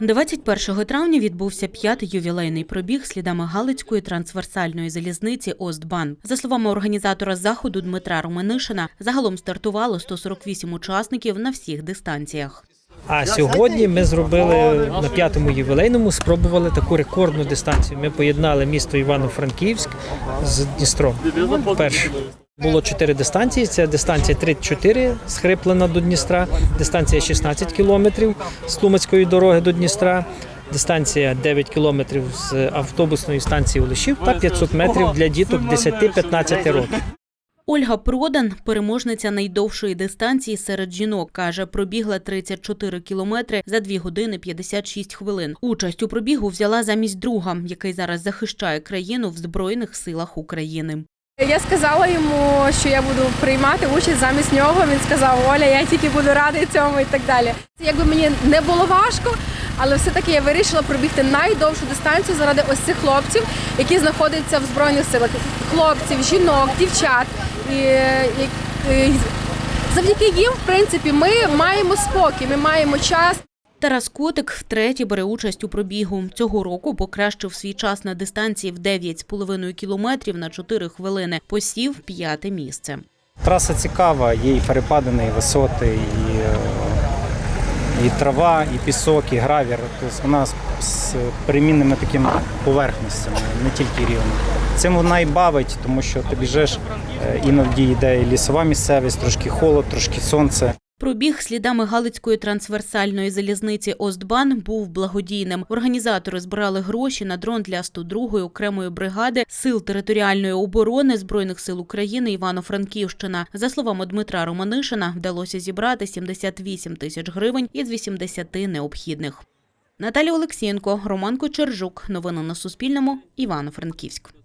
21 травня відбувся п'ятий ювілейний пробіг слідами Галицької трансверсальної залізниці Остбан. За словами організатора заходу Дмитра Романишина, загалом стартувало 148 учасників на всіх дистанціях. А сьогодні ми зробили на п'ятому ювілейному, спробували таку рекордну дистанцію. Ми поєднали місто Івано-Франківськ з Дністром. Перше. Було чотири дистанції. Це дистанція 34 з Хриплена до Дністра, дистанція 16 кілометрів з Тлумацької дороги до Дністра, дистанція 9 кілометрів з автобусної станції Олешів та 500 метрів для діток 10-15 років. Ольга Продан, переможниця найдовшої дистанції серед жінок, каже, пробігла 34 кілометри за 2 години 56 хвилин. Участь у пробігу взяла замість друга, який зараз захищає країну в Збройних силах України. Я сказала йому, що я буду приймати участь замість нього. Він сказав, Оля, я тільки буду радий цьому і так далі. Якби мені не було важко, але все-таки я вирішила пробігти найдовшу дистанцію заради ось цих хлопців, які знаходяться в збройних силах. Хлопців, жінок, дівчат. І, і, і завдяки їм, в принципі, ми маємо спокій, ми маємо час. Тарас Котик втретє бере участь у пробігу. Цього року покращив свій час на дистанції в 9,5 кілометрів на 4 хвилини. Посів п'яте місце. Траса цікава, є і перепадини, і висоти, і, е, і трава, і пісок, і гравір. Тобто вона з, перемінними такими поверхностями, не тільки рівно. Цим вона і бавить, тому що ти біжиш, е, іноді йде і лісова місцевість, трошки холод, трошки сонце. Пробіг слідами Галицької трансверсальної залізниці Остбан був благодійним. Організатори збирали гроші на дрон для 102-ї окремої бригади сил територіальної оборони збройних сил України Івано-Франківщина. За словами Дмитра Романишина, вдалося зібрати 78 тисяч гривень із 80 необхідних. Наталія Олексієнко, Роман Кочержук. Новини на Суспільному. Івано-Франківськ.